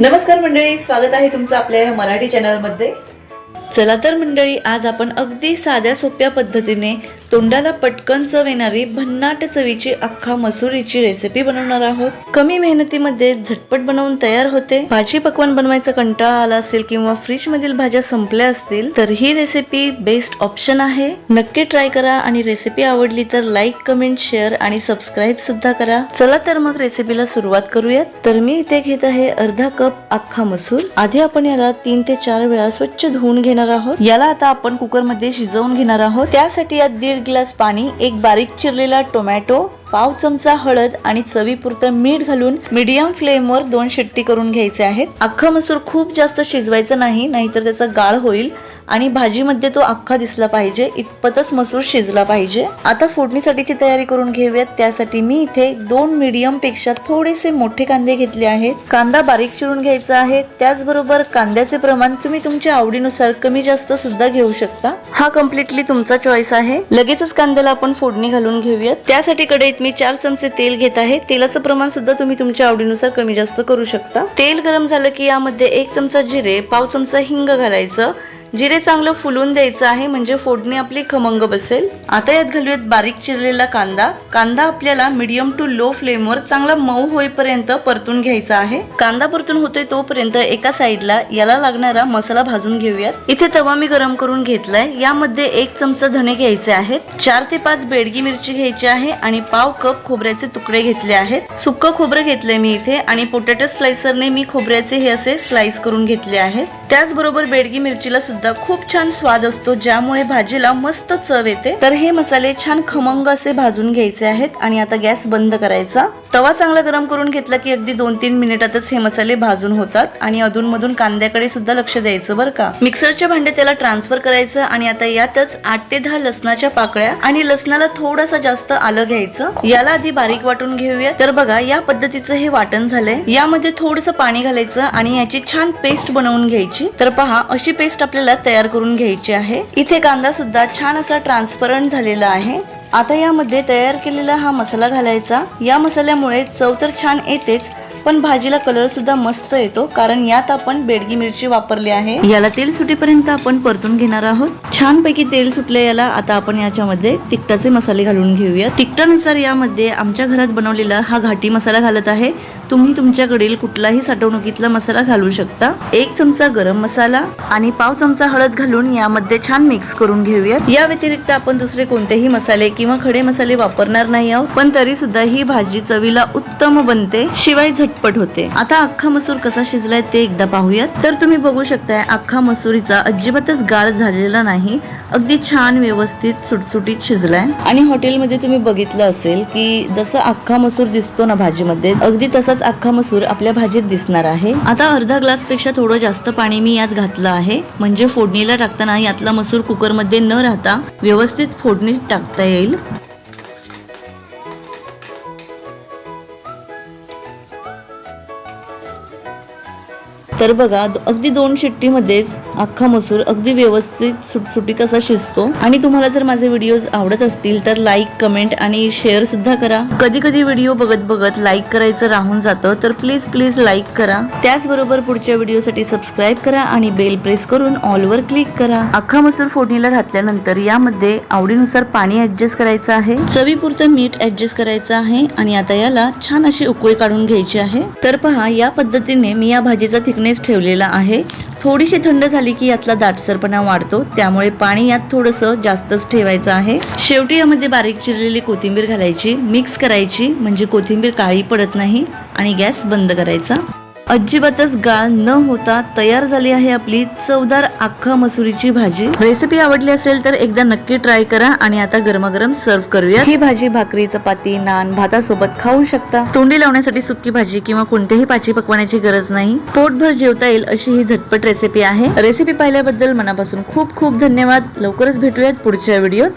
नमस्कार मंडळी स्वागत आहे तुमचं आपल्या मराठी चॅनलमध्ये चला तर मंडळी आज आपण अगदी साध्या सोप्या पद्धतीने तोंडाला पटकन चव येणारी भन्नाट चवीची अख्खा मसुरीची रेसिपी बनवणार आहोत. कमी मेहनतीमध्ये झटपट बनवून तयार होते. भाजी पकवान बनवायचा कंटाळा आला असेल किंवा फ्रीज मधील भाज्या संपल्या असतील तर ही रेसिपी बेस्ट ऑप्शन आहे. नक्की ट्राय करा आणि रेसिपी आवडली तर लाईक कमेंट शेअर आणि सबस्क्राईब सुद्धा करा. चला तर मग रेसिपीला सुरुवात करूयात. तर मी इथे घेत आहे अर्धा कप अख्खा मसूर. आधी आपण याला तीन ते चार वेळा स्वच्छ धुवून घेणार आहोत. याला आता आपण कुकरमध्ये शिजवून घेणार आहोत. त्यासाठी यात दीड ग्लास पाणी एक बारीक चिरलेला टोमॅटो पाव चमचा हळद आणि चवीपुरतं मीठ घालून मीडियम फ्लेमवर दोन शिट्टी करून घ्यायचे आहेत. अख्खा मसूर खूप जास्त शिजवायचं नाही नाहीतर त्याचा गाळ होईल आणि भाजीमध्ये तो अख्खा दिसला पाहिजे इतपतच मसूर शिजला पाहिजे. आता फोडणीसाठीची तयारी करून घेऊयात. त्यासाठी मी इथे दोन मीडियमपेक्षा थोडेसे मोठे कांदे घेतले आहेत. कांदा बारीक चिरून घ्यायचा आहे. त्याचबरोबर कांद्याचे प्रमाण तुम्ही तुमच्या आवडीनुसार कमी जास्त सुद्धा घेऊ शकता. हा कम्प्लिटली तुमचा चॉईस आहे. लगेचच कांद्याला आपण फोडणी घालून घेऊयात. त्यासाठी कढईत मी चार चमचे तेल घेत आहे. तेलाचं प्रमाण सुद्धा तुम्ही तुमच्या आवडीनुसार कमी जास्त करू शकता. तेल गरम झालं की यामध्ये एक चमचा जिरे पाव चमचा हिंग घालायचं. जिरे चांगलं फुलून द्यायचं आहे म्हणजे फोडणी आपली खमंग बसेल. आता यात घालूयात बारीक चिरलेला कांदा. कांदा आपल्याला मीडियम टू लो फ्लेमवर चांगला मऊ होईपर्यंत परतून घ्यायचा आहे. कांदा परतून होतोय तोपर्यंत एका साईडला याला लागणारा मसाला भाजून घेऊयात. इथे तवा मी गरम करून घेतलाय. यामध्ये एक चमचा धणे घ्यायचे आहेत. चार ते पाच बेडगी मिरची घ्यायची आहे आणि पाव कप खोबऱ्याचे तुकडे घेतले आहेत. सुक्क खोबरं घेतलंय मी इथे आणि पोटॅटो स्लायसरने मी खोबऱ्याचे हे असे स्लाइस करून घेतले आहेत. त्याचबरोबर बेडगी मिरचीला सुद्धा खूप छान स्वाद असतो ज्यामुळे भाजीला मस्त चव येते. तर हे मसाले छान खमंग असे भाजून घ्यायचे आहेत आणि आता गॅस बंद करायचा. तवा चांगला गरम करून घेतला की अगदी दोन तीन मिनिटातच हे मसाले भाजून होतात आणि अधूनमधून कांद्याकडे सुद्धा लक्ष द्यायचं बरं का. मिक्सरच्या भांडे त्याला ट्रान्सफर करायचं आणि आता यातच आठ ते दहा लसणाच्या पाकळ्या आणि लसणाला थोडासा जास्त आलं घ्यायचं. याला आधी बारीक वाटून घेऊया. तर बघा या पद्धतीचं हे वाटण झालंय. यामध्ये थोडस पाणी घालायचं आणि याची छान पेस्ट बनवून घ्यायची. तर पहा अशी पेस्ट आपल्याला तयार करून घ्यायची आहे. इथे कांदा सुद्धा छान असा ट्रान्सपरंट झालेला आहे. आता यामध्ये तयार केलेला हा मसाला घालायचा. या मसाल्यामुळे असल्यामुळे चव तर छान येतेच पण भाजीला कलर सुद्धा मस्त येतो. कारण यात आपण बेडगी मिरची वापरली आहे. याला तेल सुटेपर्यंत आपण परतून घेणार आहोत. छानपैकी तेल सुटले याला. आता आपण याच्यामध्ये तिखटाचे मसाले घालून घेऊया तिखटानुसार यामध्ये आमच्या घरात बनवलेला हा घाटी मसाला घालत आहे. तुम्ही तुमच्याकडील कुठलाही साठवणुकीतला मसाला घालू शकता. एक चमचा गरम मसाला आणि पाव चमचा हळद घालून यामध्ये छान मिक्स करून घेऊया या व्यतिरिक्त आपण दुसरे कोणतेही मसाले किंवा खडे मसाले वापरणार नाही आहोत. पण तरी सुद्धा ही भाजी चवीला उत्तम बनते. शिवाय झट दुप्पट होते. आता अख्खा मसूर कसा शिजलाय ते एकदा पाहूयात. तर तुम्ही बघू शकताय अख्खा मसुरीचा अजिबातच गाळ झालेला नाही अगदी छान व्यवस्थित सुटसुटीत शिजलाय. आणि हॉटेलमध्ये तुम्ही बघितलं असेल की जसं अख्खा मसूर दिसतो ना भाजीमध्ये अगदी तसाच अख्खा मसूर आपल्या भाजीत दिसणार आहे. आता अर्धा ग्लासपेक्षा थोडं जास्त पाणी मी यात घातलं आहे. म्हणजे फोडणीला टाकताना यातला मसूर कुकरमध्ये न राहता व्यवस्थित फोडणीत टाकता येईल. तर बघा अगदी दोन शिट्टीमध्येच अख्खा मसूर अगदी व्यवस्थित सुटसुटीत असा शिजतो. आणि तुम्हाला जर माझे व्हिडिओज आवडत असतील तर लाईक कमेंट आणि शेअर सुद्धा करा. कधी कधी व्हिडिओ बघत बघत लाईक करायचं राहून जातं तर प्लीज प्लीज लाईक करा. त्याचबरोबर पुढच्या व्हिडिओसाठी सबस्क्राईब करा आणि बेल प्रेस करून ऑलवर क्लिक करा. अख्खा मसूर फोडणीला घातल्यानंतर यामध्ये आवडीनुसार पाणी ऍडजस्ट करायचं आहे. चवीपुरतं मीठ ऍडजस्ट करायचं आहे आणि आता याला छान अशी उकळी काढून घ्यायची आहे. तर पहा या पद्धतीने मी या भाजीचा थिकनेस ठेवलेला आहे. थोडीशी थंड झाली की यातला दाटसरपणा वाढतो. त्यामुळे पाणी यात थोडंसं जास्तच ठेवायचं आहे. शेवटी यामध्ये बारीक चिरलेली कोथिंबीर घालायची. मिक्स करायची. म्हणजे कोथिंबीर काळी पडत नाही आणि गॅस बंद करायचा. अजिबातच गाळ न होता तयार झाली आहे आपली चवदार अख्खा मसुरीची भाजी. रेसिपी आवडली असेल तर एकदा नक्की ट्राय करा आणि आता गरमागरम सर्व करूया ही भाजी भाकरी चपाती नान भातासोबत खाऊ शकता. तोंडी लावण्यासाठी सुकी भाजी किंवा कोणत्याही पाची पकवाण्याची गरज नाही. पोटभर जेवता येईल अशी ही झटपट रेसिपी आहे. रेसिपी पाहिल्याबद्दल मनापासून खूप खूप धन्यवाद. लवकरच भेटूयात पुढच्या व्हिडिओत.